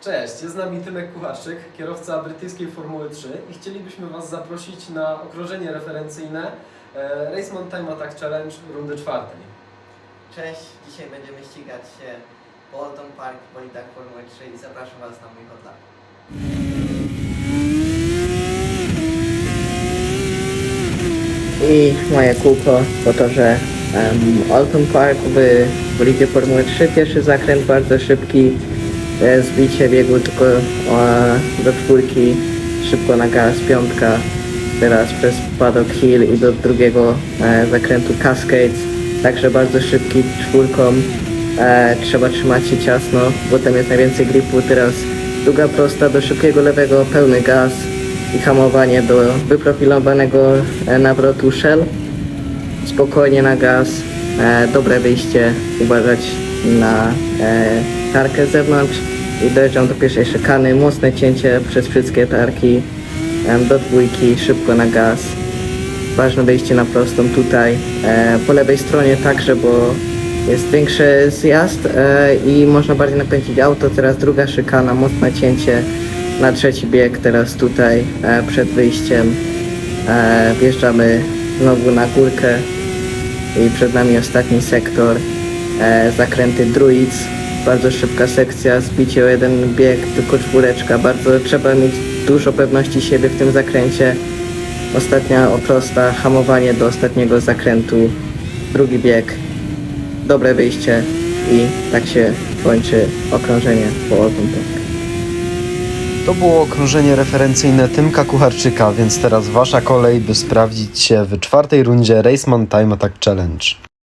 Cześć, jest z nami Tymek Kucharczyk, kierowca brytyjskiej Formuły 3 i chcielibyśmy Was zaprosić na okrążenie referencyjne e, Race Mountain Attack Challenge rundy czwartej. Cześć, dzisiaj będziemy ścigać się po Alton Park w bolidach Formuły 3 i zapraszam Was na mój hot lap. I moje kółko po to, że um, Alton Park w bolidzie Formuły 3, pierwszy zakręt bardzo szybki, zbicie biegu tylko e, do czwórki, szybko na gaz, piątka, teraz przez Paddock Hill i do drugiego e, zakrętu Cascades, także bardzo szybki czwórką, e, trzeba trzymać się ciasno, bo tam jest najwięcej gripu, teraz długa prosta do szybkiego lewego, pełny gaz, i hamowanie do wyprofilowanego e, nawrotu Shell. Spokojnie na gaz, e, dobre wyjście, uważać na e, tarkę zewnątrz i dojeżdżam do pierwszej szykany, mocne cięcie przez wszystkie tarki. E, do dwójki, szybko na gaz. Ważne wyjście na prostą tutaj, e, po lewej stronie także, bo jest większy zjazd e, i można bardziej napędzić auto. Teraz druga szykana, mocne cięcie na trzeci bieg, teraz tutaj e, przed wyjściem. E, wjeżdżamy znowu na górkę i przed nami ostatni sektor, e, zakręty Druids, bardzo szybka sekcja, zbicie o jeden bieg, tylko czwóreczka, bardzo trzeba mieć dużo pewności siebie w tym zakręcie. Ostatnia oprosta, hamowanie do ostatniego zakrętu, drugi bieg, dobre wyjście i tak się kończy okrążenie po Open. To było okrążenie referencyjne Tymka Kucharczyka, więc teraz wasza kolej, by sprawdzić się w czwartej rundzie Race Man Time Attack Challenge.